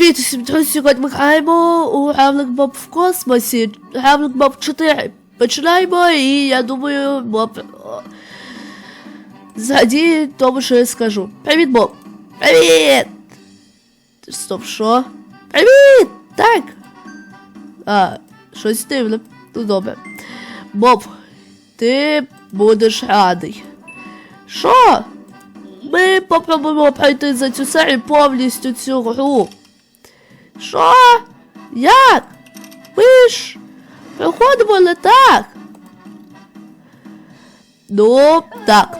Привіт друзі, сьогодні граємо у Гравлик Боб в космосі. Гравлик Боб 4. Починаємо і я думаю, Боб. Згаді тому, що я скажу. Привіт, Боб! Привіт! Стоп, що? Привіт! Так! А, щось дивне. Ну добре. Боб, ти будеш радий. Що? Ми попробуємо пройти за цю серію повністю цю гру. Що? Як? Ми ж проходимо не так. Ну, так.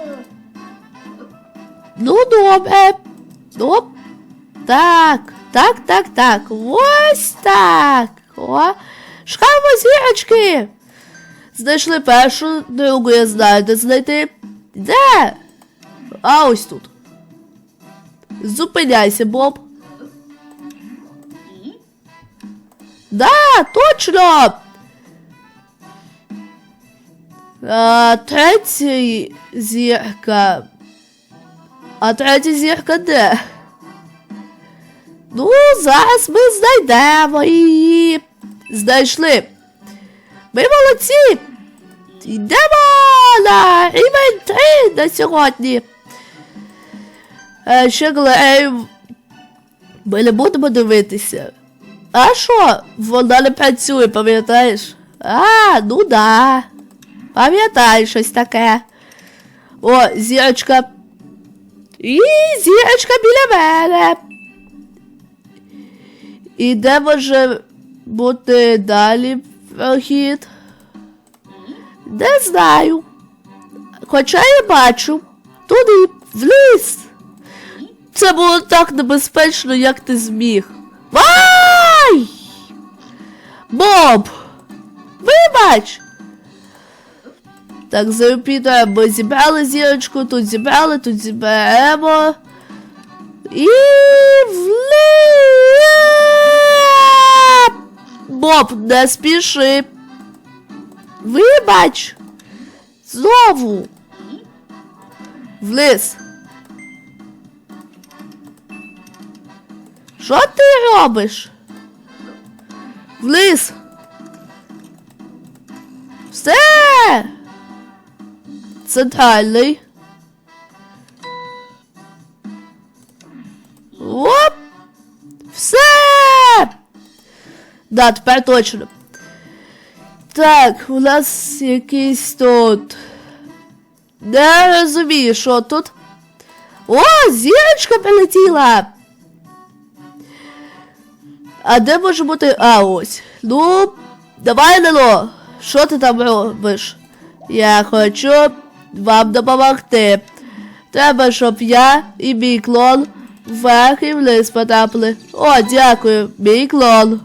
Ну, добре. Ну, так, так, так, так. Ось так. О. Шукаємо зірочки. Знайшли першу, другу я знаю, де знайти. Де? А ось тут. Зупиняйся, Боб. Да, точно. А, третя зірка. А третя зірка де? Ну, зараз ми знайдемо її. Знайшли. Ми молодці. Йдемо на рівень 3 на сьогодні. Е, ще глею. Ми не будемо дивитися. А що? Вона не працює, пам'ятаєш? А, ну да. Пам'ятай щось таке. О, зірочка. І зірочка біля мене. І де може бути далі прохід? Не знаю. Хоча я бачу. Туди, в ліс. Це було так небезпечно, як ти зміг. Вай! Боб! Вибач! Так, запитуємо, ми зібрали зірочку, тут зібрали, тут зіберемо. І вліп! Боб, не спіши. Вибач! Знову! Вниз! Що ти робиш? Вниз! Все! Центральний. Оп! Все! Да, тепер точно. Так, у нас якийсь тут. Не розумію, що тут. О, зірочка прилетіла! А де може бути. А, ось. Ну, давай, Лело. Що ти там робиш? Я хочу вам допомогти. Треба, щоб я і мій клон вверх і вниз потрапили. О, дякую, мій клон.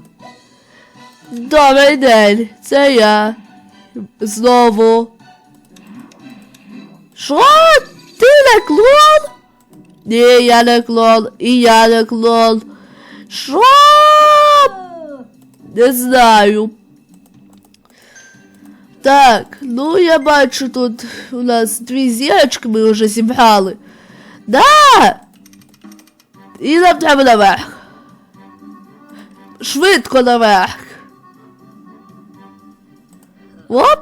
Добрий день, це я. Знову. Що? Ти не клон? Ні, я не клон, і я не клон. Що? Не знаю. Так, ну я бачу тут у нас дві зірочки ми вже зібрали. Да! І нам треба наверх. Швидко наверх. Оп!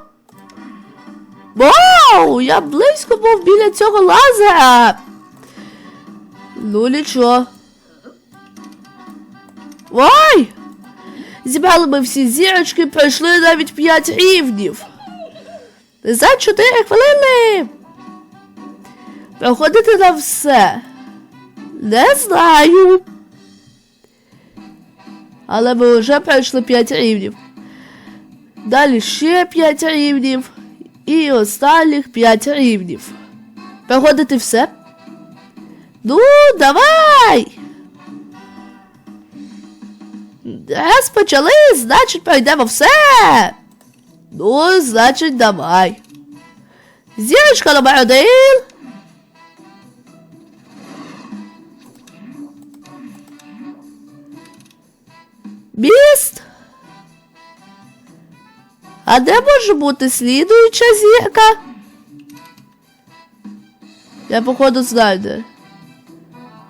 Вау! Я близько був біля цього лазера. Ну нічого. Ой! Зібрали ми всі зірочки, пройшли навіть 5 рівнів. За 4 хвилини. Проходити на все. Не знаю. Але ми вже пройшли 5 рівнів. Далі ще 5 рівнів. І останніх 5 рівнів. Проходити все. Ну, давай! Раз почали, значить пройдемо все. Ну, значить, давай. Зірочка номер один. Міст. А де може бути слідуюча зірка? Я походу знаю де.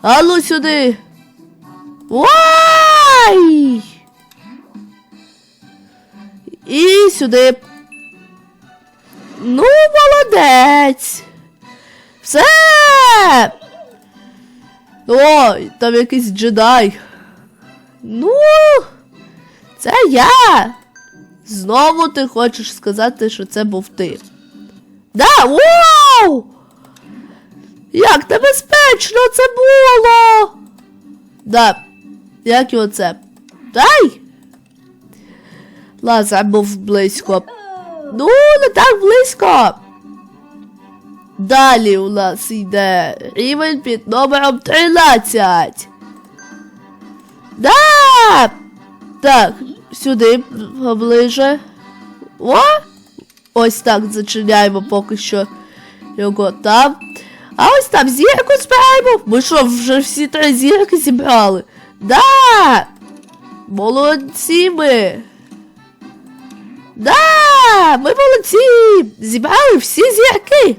А сюди. Вау! Сюди. Ну, молодець. Все. Ой, там якийсь джедай. Ну, це я. Знову ти хочеш сказати, що це був ти. Да, вау! Як небезпечно це було! Да, як і оце. Дай! Лазар був близько. Ну, не так близько. Далі у нас йде рівень під номером 13. Да! Так, сюди поближе. О! Ось так зачиняємо поки що його там. А ось там зірку збираємо. Ми що, вже всі три зірки зібрали? Да! Молодці ми! Ми молодці! Зібрали всі зірки!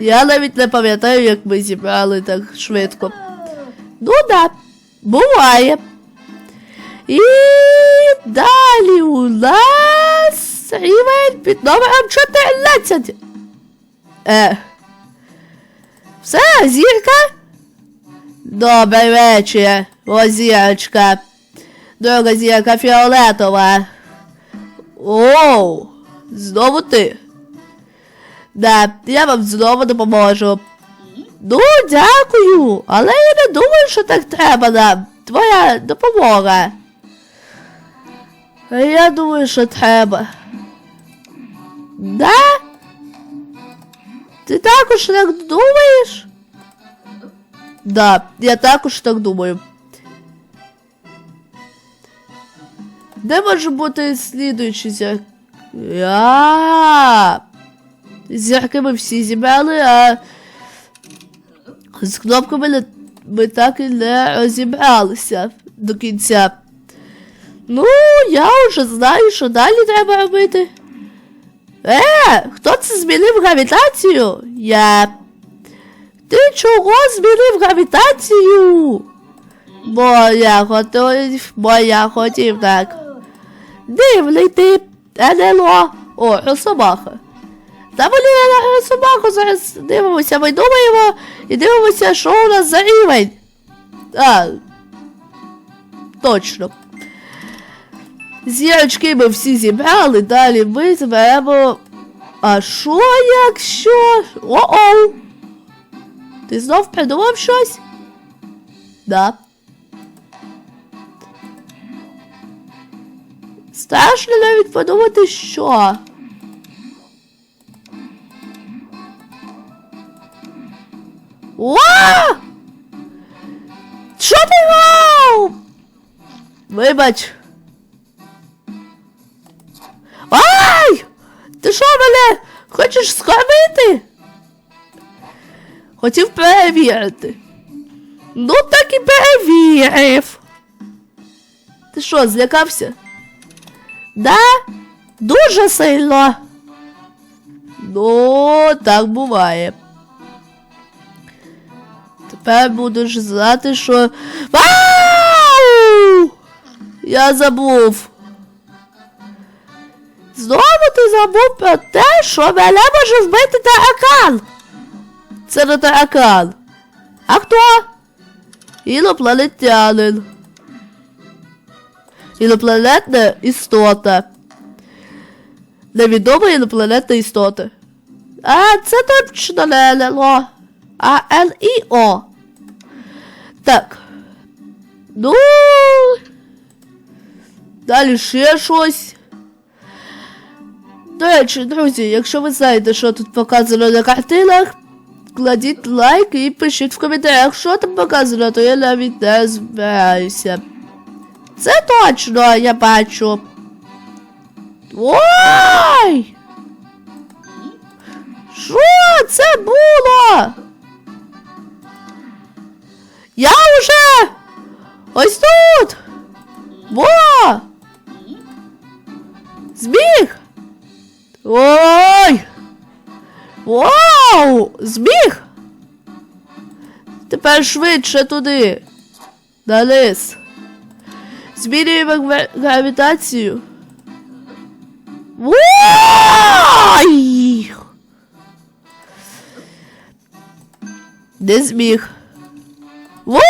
Я навіть не пам'ятаю, як ми зібрали так швидко. Ну да, буває. І далі у нас рівень під номером 14. Е. Все, зірка? Добрий вечір, о зірочка. Друга зірка фіолетова. Оу, знову ти. Да, я вам знову допоможу. Ну, дякую, але я не думаю, що так треба нам. Твоя допомога. Я думаю, що треба. Да? Ти також так думаєш? Да, я також так думаю. Де може бути слідуючий зірк? Я. Зірки ми всі зібрали, а з кнопками не- ми так і не розібралися до кінця. Ну, я вже знаю, що далі треба робити. Е, хто це змінив гравітацію? Я. Ти чого змінив гравітацію? Бо я хотів, бо я хотів так. Дивний тип, НЛО. О, Росомаха. Та блін, на Росомаху зараз дивимося, ми думаємо і дивимося, що у нас за рівень. А, точно. Зірочки ми всі зібрали, далі ми зберемо. А що якщо. О-оу! Ти знов придумав щось? Да. Страшно навіть подумати, що. О! Що ти робив? Вибач. Ай! Ти що мене хочеш скормити? Хотів перевірити. Ну так і перевірив. Ти що, злякався? Да? Дуже сильно. Ну, так буває. Тепер будеш знати, що. Вау! Я забув. Знову ти забув про те, що мене може вбити таракан. Це не таракан. А хто? Інопланетянин. Інопланетна істота. Невідома інопланетна істота. А, це точно не НЛО. А Л-І-О. Так. Ну. Далі ще щось. До речі, друзі, якщо ви знаєте, що тут показано на картинах, кладіть лайк і пишіть в коментарях, що там показано, то я навіть не збираюся. Це точно я бачу. Ой! Що це було? Я вже ось тут. Во! Збіг! Ой! Вау! Збіг! Тепер швидше туди. На низ. Змінюємо гра- гравітацію. Ой! Не зміг. Ву!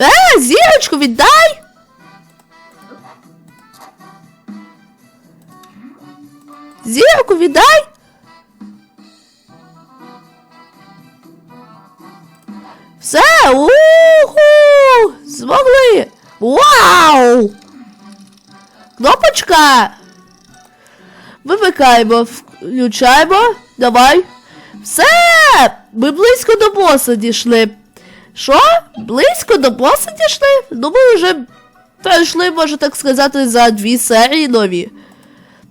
Е, зірочку віддай! Все! Уху! Змогли! Вау! Кнопочка! Вимикаємо, включаємо. Давай. Все! Ми близько до боса дійшли. Що? Близько до боса дійшли? Ну ми вже пройшли, можна так сказати, за дві серії нові.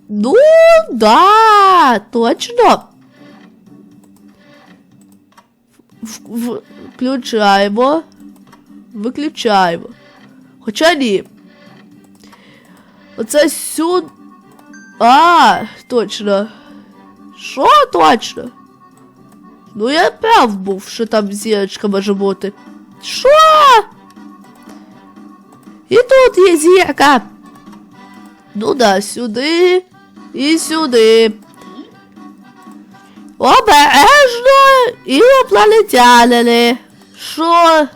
Ну, да, точно. В- в- Включаємо. Виключаємо. Хоча ні. Оце сюди. А, точно. Що точно? Ну я прав був, що там зірочка може бути. Що? І тут є зірка. Ну да, сюди і сюди. Обережно Інопланетянини. Що?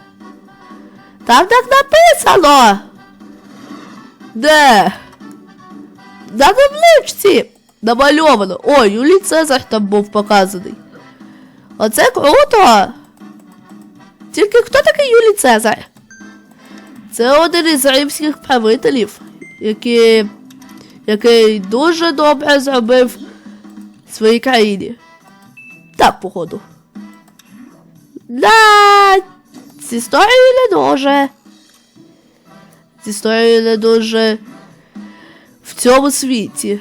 Там так написано. Де? На табличці намальовано. Ой, Юлій Цезар там був показаний. Оце круто. Тільки хто такий Юлій Цезар? Це один із римських правителів, який, який дуже добре зробив своїй країні. Так, походу. Да, з історією не дуже. З історією не дуже в цьому світі.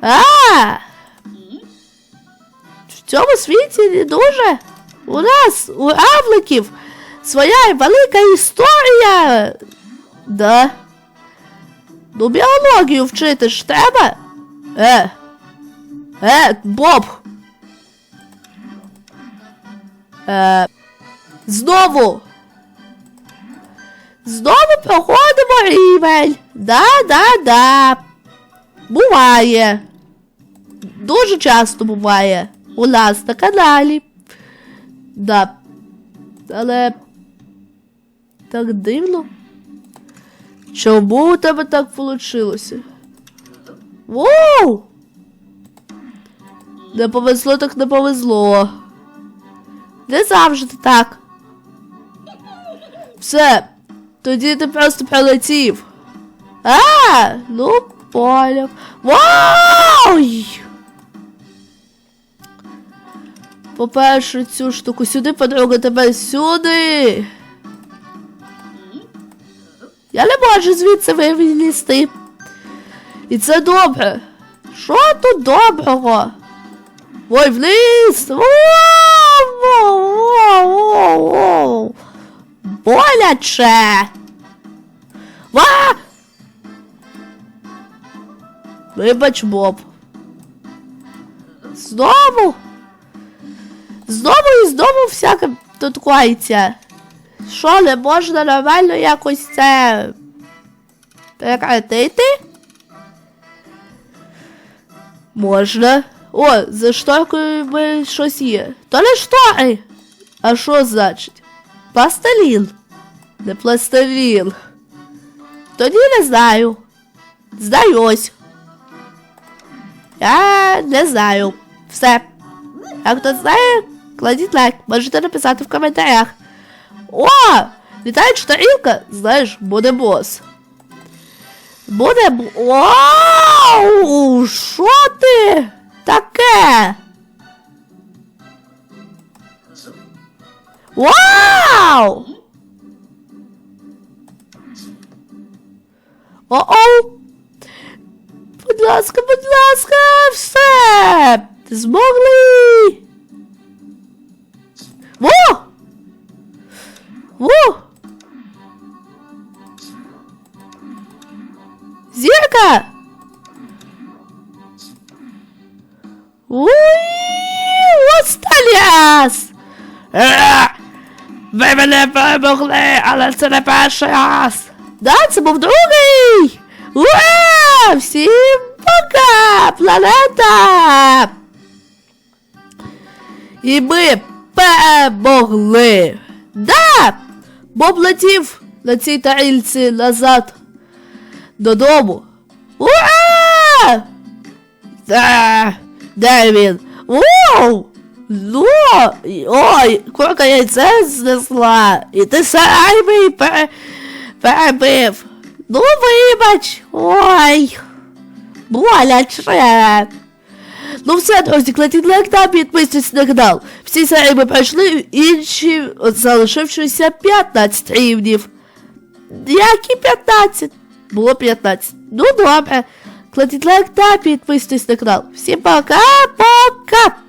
А! В цьому світі не дуже. У нас, у равликів, своя велика історія. Да. Ну, біологію вчити ж треба. Е. Е, Боб. Е. Знову. Знову проходимо рівень. Да, да, да. Буває. Дуже часто буває. У нас на каналі. Да. Але. Так дивно. Чому у тебе так вийшло? Воу! Не повезло, так не повезло. Не завжди так. Все. Тоді ти просто прилетів. А, ну, поняв. Вау! По-перше, цю штуку сюди, подруга, тебе сюди. Я не можу звідси вилізти. І це добре. Що тут доброго? Ой, вниз! Воу-воу-воу-воу! Боляче! Ва! Вибач, Боб. Знову? Знову і знову всяке тут коїться. Що, не можна нормально якось це прекратити? Можна. О, за шторкою щось є. То не штори. А що значить? Пластилін. Не пластилін. Тоді не знаю. Здаюсь. Я не знаю. Все. А хто знає, кладіть лайк. Можете написати в коментарях. О! Літаюча тарілка, знаєш, буде бос. Буде б... Вау! Що ти? Таке? Вау! О-оу! Будь ласка, будь ласка, все! Змогли! Раз! Е, Ви мене перемогли, але це не перший раз. Да, це був другий. Ура! Всім пока, планета! І ми перемогли. Да! Боб летів на цій тарільці назад додому. Ура! Да! Де він? Воу! Ну! Ой, курка яйце знесла! І ти сарай мій пере... перебив! Ну, вибач! Ой! Боляче! Ну все, друзі, кладіть лайк та підписуйтесь на канал. Всі серії ми пройшли, інші залишившися 15 рівнів. Які 15? Було 15. Ну добре. Кладіть лайк та підписуйтесь на канал. Всім пока, пока!